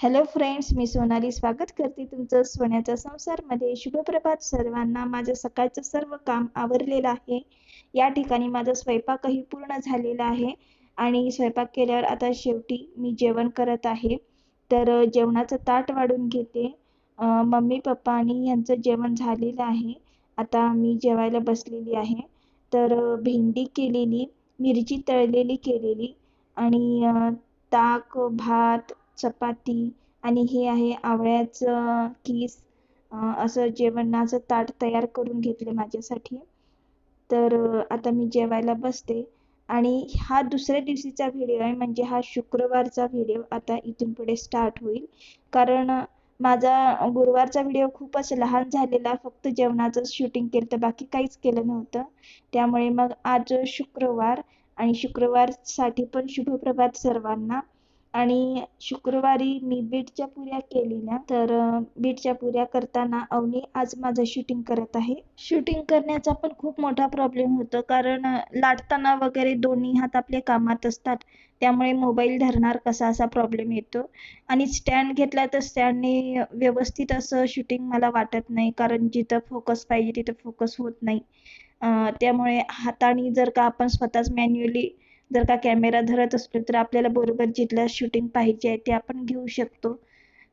Hello friends मी सोनाली. स्वागत करते तुमचं सोन्याच्या संसारमध्ये. शुभप्रभात सर्वांना. माझं सकाळचं सर्व काम आवरलेलं आहे. या ठिकाणी माझा स्वयंपाकही पूर्ण झालेला आहे. आणि स्वयंपाक केल्यावर आता शेवटी मी जेवण करत आहे. तर जेवणाचं ताट वाढून घेते. मम्मी पप्पा आणि यांचं जेवण झालेलं आहे. आता मी जेवायला बसलेली आहे. तर भेंडी केलेली मिरची तळलेली केलेली आणि ताक भात चपाती आणि हे आहे आवळ्याचं किस असं जेवणाचं ताट तयार करून घेतले माझ्यासाठी. तर आता मी जेवायला बसते. आणि हा दुसऱ्या दिवशीचा व्हिडिओ आहे म्हणजे हा शुक्रवारचा व्हिडिओ आता इथून पुढे स्टार्ट होईल. कारण माझा गुरुवारचा व्हिडिओ खूपच लहान झालेला फक्त जेवणाचं शूटिंग केलं तर बाकी काहीच केलं नव्हतं. त्यामुळे मग आज शुक्रवार आणि शुक्रवारसाठी पण शुभप्रभात सर्वांना. आणि शुक्रवारी मी बीटच्या पुऱ्या केलेल्या तर बीटच्या पुऱ्या करताना अवनी आज माझं शूटिंग करत आहे. शूटिंग करण्याचा पण खूप मोठा प्रॉब्लेम होतो कारण लाटताना वगैरे दोन्ही हात आपले कामात असतात त्यामुळे मोबाईल धरणार कसा असा प्रॉब्लेम येतो. आणि स्टँड घेतला तर स्टँडने व्यवस्थित असं शूटिंग मला वाटत नाही कारण जिथं फोकस पाहिजे तिथं फोकस होत नाही. त्यामुळे हाताने जर का आपण स्वतःच मॅन्युअली जर का कॅमेरा धरत असलो तर आपल्याला बरोबर जिथलं शूटिंग पाहिजे आहे ते आपण घेऊ शकतो.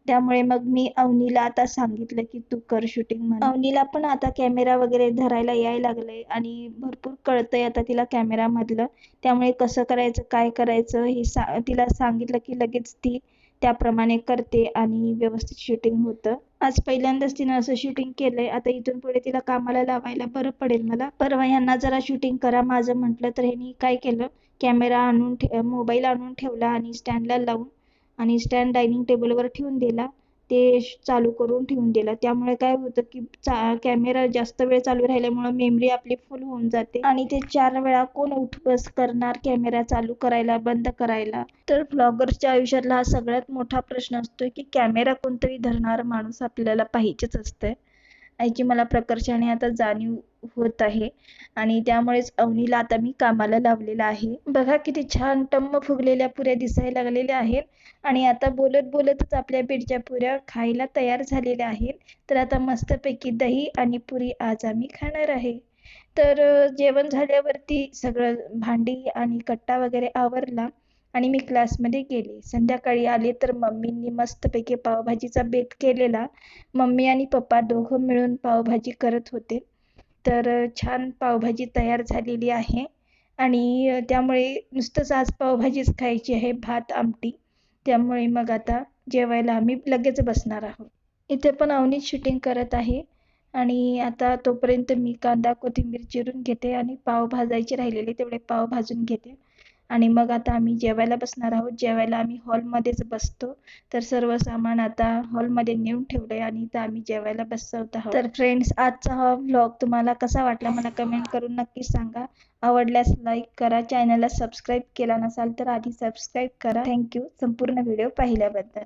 त्यामुळे मग मी अवनीला आता सांगितलं की तू कर शूटिंग म्हणून. अवनीला पण आता कॅमेरा वगैरे धरायला यायला लागलंय आणि भरपूर कळतंय आता तिला कॅमेरामधलं त्यामुळे कसं करायचं काय करायचं हे सा तिला सांगितलं की लगेच ती त्याप्रमाणे करते आणि व्यवस्थित शूटिंग होतं. आज पहिल्यांदाच तिनं असं शूटिंग केलंय. आता इथून पुढे तिला कामाला लावायला बरं पडेल मला. परवा यांना जरा शूटिंग करा माझं म्हटलं तर ह्यांनी काय केलं? कॅमेरा आणून ठे मोबाईल आणून ठेवला आणि स्टँडला लावून आणि स्टँड डायनिंग टेबलवर ठेवून दिला. ते चालू करून ठेवून दिला. त्यामुळे काय होतं की चा कॅमेरा जास्त वेळ चालू राहिल्यामुळं मेमरी आपली फुल होऊन जाते. आणि ते चार वेळा कोण उठ बस करणार कॅमेरा चालू करायला बंद करायला? तर ब्लॉगरच्या आयुष्यातला हा सगळ्यात मोठा प्रश्न असतो की कॅमेरा कोणतरी धरणारा माणूस आपल्याला पाहिजेच असतंय. याची मला प्रकर्षाने आता जाणीव होत आहे. आणि त्यामुळेच अवनीला आता मी कामाला लावलेला आहे. बघा किती छान टम्म फुगलेल्या पुऱ्या दिसायला लागलेल्या आहेत. आणि आता बोलत बोलतच आपल्या बीडच्या पुऱ्या खायला तयार झालेल्या आहेत. तर आता मस्तपैकी दही आणि पुरी आज आम्ही खाणार आहे. तर जेवण झाल्यावरती सगळं भांडी आणि कट्टा वगैरे आवरला आणि मी क्लासमध्ये गेले. संध्याकाळी आले तर मम्मींनी मस्तपैकी पावभाजीचा बेत केलेला. मम्मी आणि पप्पा दोघं मिळून पावभाजी करत होते. तर छान पावभाजी तयार झालेली आहे. आणि त्यामुळे नुसतंच आज पावभाजीच खायची आहे भात आमटी. त्यामुळे मग आता जेवायला आम्ही लगेच बसणार आहोत. इथे पण अवनीत शूटिंग करत आहे. आणि आता तोपर्यंत मी कांदा कोथिंबीर चिरून घेते आणि पाव भाजायचे राहिलेले तेवढे पाव भाजून घेते. आणि मग आता आम्ही जेवायला बसणार आहोत. जेवायला आम्ही हॉलमध्येच बसतो. तर सर्व सामान आता हॉलमध्ये नेऊन ठेवलंय आणि इथं आम्ही जेवायला बसवत आहोत. तर फ्रेंड्स आजचा हा व्लॉग तुम्हाला कसा वाटला मला कमेंट करून नक्की सांगा. आवडल्यास लाईक करा चॅनलला सबस्क्राईब केला नसाल तर आधी सबस्क्राईब करा. थँक्यू. संपूर्ण व्हिडिओ पाहिल्याबद्दल.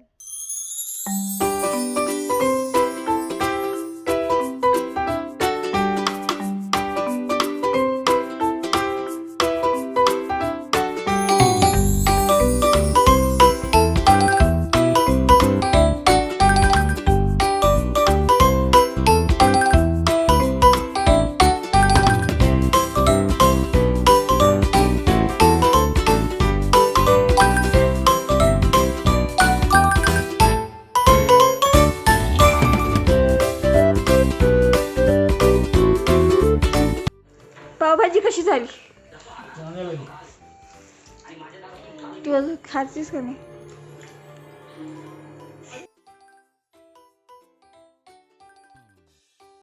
कशी झाली? तू अजून खातीस का नाही?